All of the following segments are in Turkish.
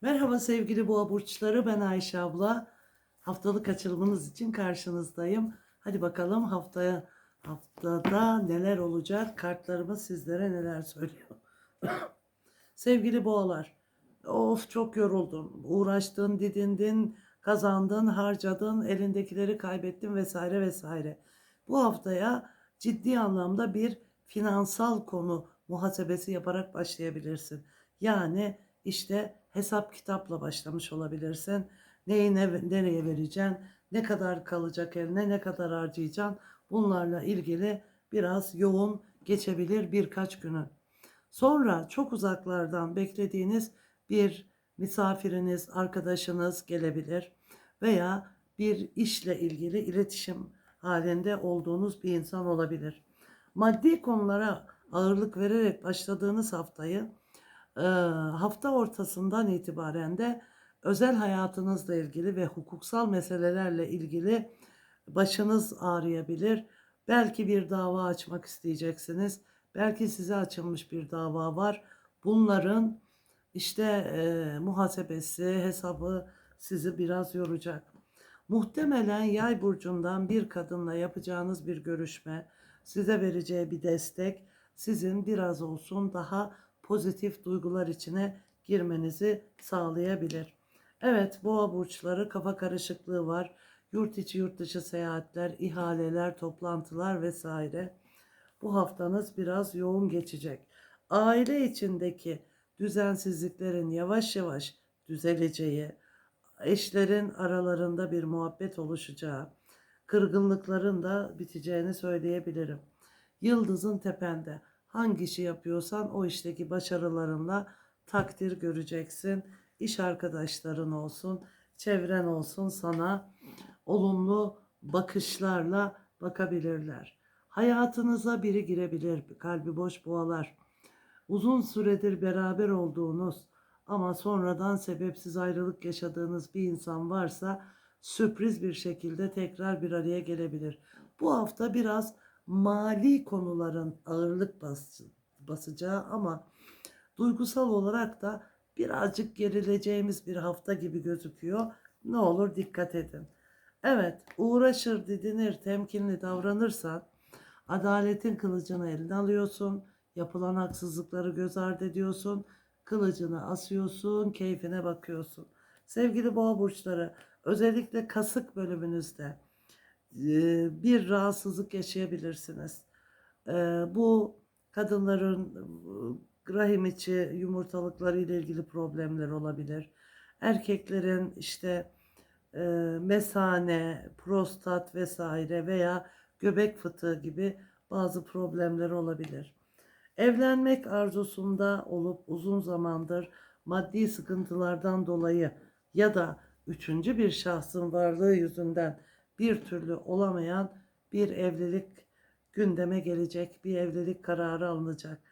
Merhaba sevgili boğa burçları ben Ayşe abla. Haftalık açılımınız için karşınızdayım. Hadi bakalım haftaya haftada neler olacak? Kartlarımız sizlere neler söylüyor? sevgili boğalar. Of çok yoruldun. Uğraştın, didindin, kazandın, harcadın, elindekileri kaybettin vesaire vesaire. Bu haftaya ciddi anlamda bir finansal konu muhasebesi yaparak başlayabilirsin. Yani işte hesap kitapla başlamış olabilirsin. Neyi ne, nereye vereceksin, ne kadar kalacak eline, ne kadar harcayacaksın. Bunlarla ilgili biraz yoğun geçebilir birkaç günü. Sonra çok uzaklardan beklediğiniz bir misafiriniz, arkadaşınız gelebilir veya bir işle ilgili iletişim halinde olduğunuz bir insan olabilir. Maddi konulara ağırlık vererek başladığınız haftayı hafta ortasından itibaren de özel hayatınızla ilgili ve hukuksal meselelerle ilgili başınız ağrıyabilir. Belki bir dava açmak isteyeceksiniz. Belki size açılmış bir dava var. Bunların işte e, muhasebesi, hesabı sizi biraz yoracak. Muhtemelen yay burcundan bir kadınla yapacağınız bir görüşme, size vereceği bir destek, sizin biraz olsun daha pozitif duygular içine girmenizi sağlayabilir. Evet, boğa burçları kafa karışıklığı var. Yurt içi yurt dışı seyahatler, ihaleler, toplantılar vesaire. Bu haftanız biraz yoğun geçecek. Aile içindeki düzensizliklerin yavaş yavaş düzeleceği, eşlerin aralarında bir muhabbet oluşacağı, kırgınlıkların da biteceğini söyleyebilirim. Yıldızın tepende. Hangi işi yapıyorsan o işteki başarılarınla takdir göreceksin. İş arkadaşların olsun, çevren olsun sana olumlu bakışlarla bakabilirler. Hayatınıza biri girebilir, kalbi boş boğalar. Uzun süredir beraber olduğunuz ama sonradan sebepsiz ayrılık yaşadığınız bir insan varsa sürpriz bir şekilde tekrar bir araya gelebilir. Bu hafta biraz mali konuların ağırlık bas, basacağı ama duygusal olarak da birazcık gerileceğimiz bir hafta gibi gözüküyor. Ne olur dikkat edin. Evet, uğraşır, didinir, temkinli davranırsan adaletin kılıcını eline alıyorsun. Yapılan haksızlıkları göz ardı ediyorsun. Kılıcını asıyorsun, keyfine bakıyorsun. Sevgili boğa burçları, özellikle kasık bölümünüzde bir rahatsızlık yaşayabilirsiniz. Bu kadınların rahim içi yumurtalıkları ile ilgili problemler olabilir. Erkeklerin işte mesane, prostat vesaire veya göbek fıtığı gibi bazı problemler olabilir. Evlenmek arzusunda olup uzun zamandır maddi sıkıntılardan dolayı ya da üçüncü bir şahsın varlığı yüzünden bir türlü olamayan bir evlilik gündeme gelecek, bir evlilik kararı alınacak.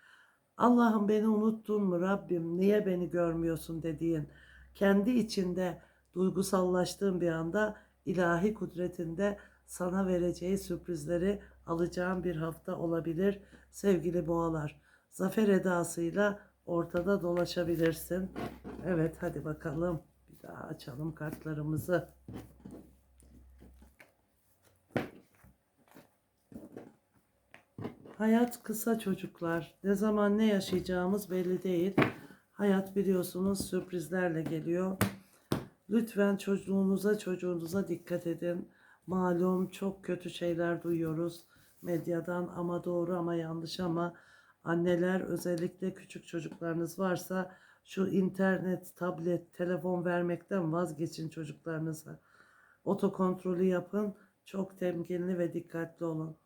Allah'ım beni unuttun mu Rabbim niye beni görmüyorsun dediğin kendi içinde duygusallaştığın bir anda ilahi kudretinde sana vereceği sürprizleri alacağın bir hafta olabilir sevgili boğalar. Zafer edasıyla ortada dolaşabilirsin. Evet hadi bakalım bir daha açalım kartlarımızı. Hayat kısa çocuklar. Ne zaman ne yaşayacağımız belli değil. Hayat biliyorsunuz sürprizlerle geliyor. Lütfen çocuğunuza çocuğunuza dikkat edin. Malum çok kötü şeyler duyuyoruz medyadan ama doğru ama yanlış ama anneler özellikle küçük çocuklarınız varsa şu internet, tablet, telefon vermekten vazgeçin çocuklarınıza. Otokontrolü yapın. Çok temkinli ve dikkatli olun.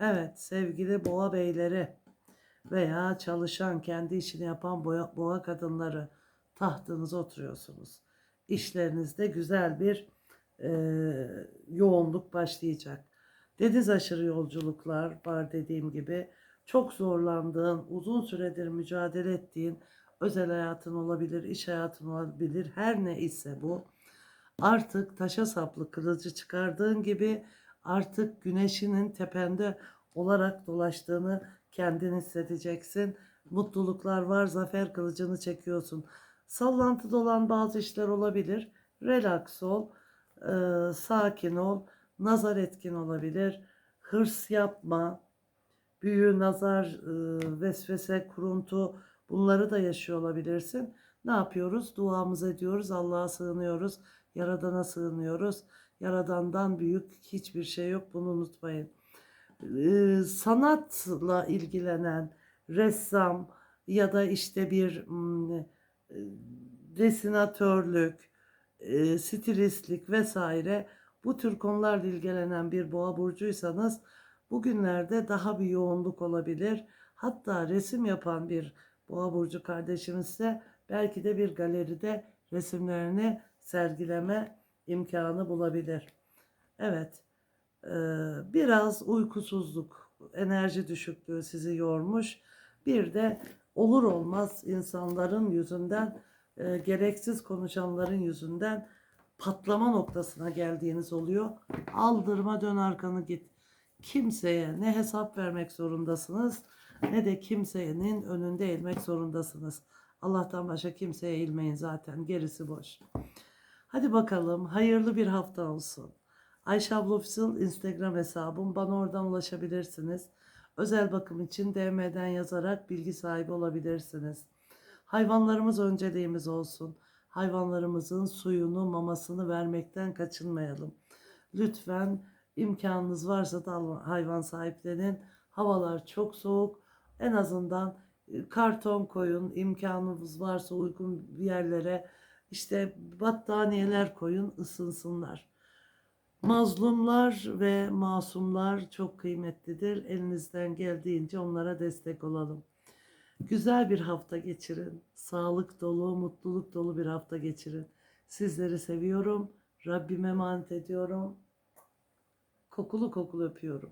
Evet sevgili boğa beyleri veya çalışan kendi işini yapan boğa, boğa kadınları tahtınıza oturuyorsunuz. İşlerinizde güzel bir e, yoğunluk başlayacak. Deniz aşırı yolculuklar var dediğim gibi. Çok zorlandığın, uzun süredir mücadele ettiğin özel hayatın olabilir, iş hayatın olabilir. Her ne ise bu. Artık taşa saplı kılıcı çıkardığın gibi artık güneşinin tepende olarak dolaştığını kendin hissedeceksin. Mutluluklar var, zafer kılıcını çekiyorsun. sallantıda olan bazı işler olabilir. Relax ol, e, sakin ol, nazar etkin olabilir, hırs yapma, büyü, nazar, e, vesvese, kuruntu bunları da yaşıyor olabilirsin. Ne yapıyoruz? Duamızı ediyoruz, Allah'a sığınıyoruz, Yaradan'a sığınıyoruz. Yaradan'dan büyük hiçbir şey yok, bunu unutmayın. E, sanatla ilgilenen ressam ya da işte bir mm, e, desinatörlük, e, stilistlik vesaire bu tür konularla ilgilenen bir boğa burcuysanız bugünlerde daha bir yoğunluk olabilir. Hatta resim yapan bir boğa burcu kardeşimizse belki de bir galeride resimlerini sergileme imkanı bulabilir. Evet, e, biraz uykusuzluk, enerji düşüklüğü sizi yormuş. Bir de olur olmaz insanların yüzünden, e, gereksiz konuşanların yüzünden patlama noktasına geldiğiniz oluyor. Aldırma dön arkanı git. Kimseye ne hesap vermek zorundasınız ne de kimsenin önünde eğilmek zorundasınız. Allah'tan başka kimseye eğilmeyin zaten gerisi boş. Hadi bakalım hayırlı bir hafta olsun. Ayşe abla Official Instagram hesabım bana oradan ulaşabilirsiniz. Özel bakım için DM'den yazarak bilgi sahibi olabilirsiniz. Hayvanlarımız önceliğimiz olsun. Hayvanlarımızın suyunu, mamasını vermekten kaçınmayalım. Lütfen imkanınız varsa da hayvan sahiplenin. Havalar çok soğuk. En azından e, karton koyun, imkanınız varsa uygun bir yerlere işte battaniyeler koyun, ısınsınlar. Mazlumlar ve masumlar çok kıymetlidir. Elinizden geldiğince onlara destek olalım. Güzel bir hafta geçirin. Sağlık dolu, mutluluk dolu bir hafta geçirin. Sizleri seviyorum. Rabbime emanet ediyorum. Kokulu kokulu öpüyorum.